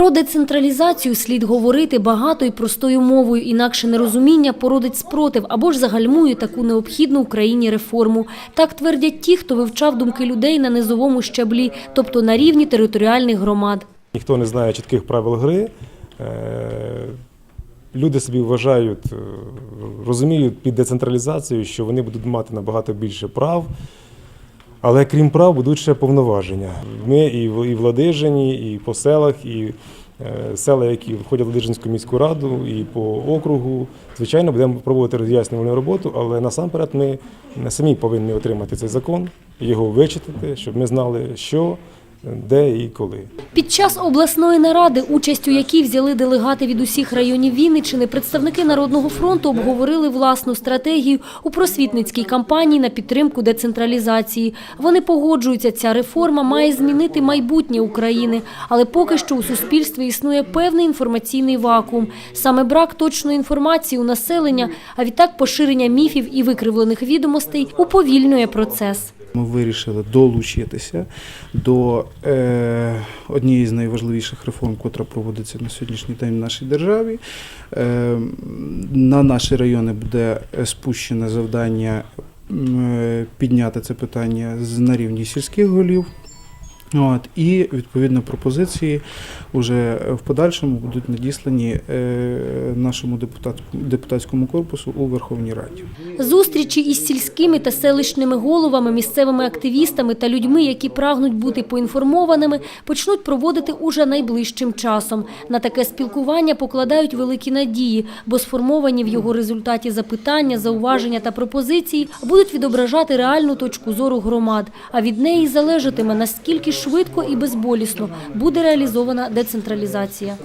Про децентралізацію слід говорити багато і простою мовою, інакше нерозуміння породить спротив або ж загальмує таку необхідну Україні реформу. Так твердять ті, хто вивчав думки людей на низовому щаблі, тобто на рівні територіальних громад. Ніхто не знає чітких правил гри. Е, Люди собі вважають, е, розуміють під децентралізацією, що вони будуть мати набагато більше прав, але крім прав будуть ще повноваження. Ми і в і в Ладижині, і по селах, і е, села, які входять в Ладижинську міську раду, і по округу. Звичайно, будемо проводити роз'яснювальну роботу, але насамперед ми самі повинні отримати цей закон, його вичитати, щоб ми знали, що, де і коли. Під час обласної наради, участь у якій взяли делегати від усіх районів Вінниччини, представники Народного фронту обговорили власну стратегію у просвітницькій кампанії на підтримку децентралізації. Вони погоджуються, ця реформа має змінити майбутнє України, але поки що у суспільстві існує певний інформаційний вакуум. Саме брак точної інформації у населення, а відтак поширення міфів і викривлених відомостей уповільнює процес. Ми вирішили долучитися до е, однієї з найважливіших реформ, котра проводиться на сьогоднішній день в нашій державі. Е, на наші райони буде спущене завдання е, підняти це питання на рівні сільських голів. От, і відповідно пропозиції вже в подальшому будуть надіслані е, нашому депутат, депутатському корпусу у Верховній Раді. Зустрічі із сільськими та селищними головами, місцевими активістами та людьми, які прагнуть бути поінформованими, почнуть проводити уже найближчим часом. На таке спілкування покладають великі надії, бо сформовані в його результаті запитання, зауваження та пропозиції будуть відображати реальну точку зору громад. А від неї залежатиме наскільки швидко і безболісно буде реалізована децентралізація.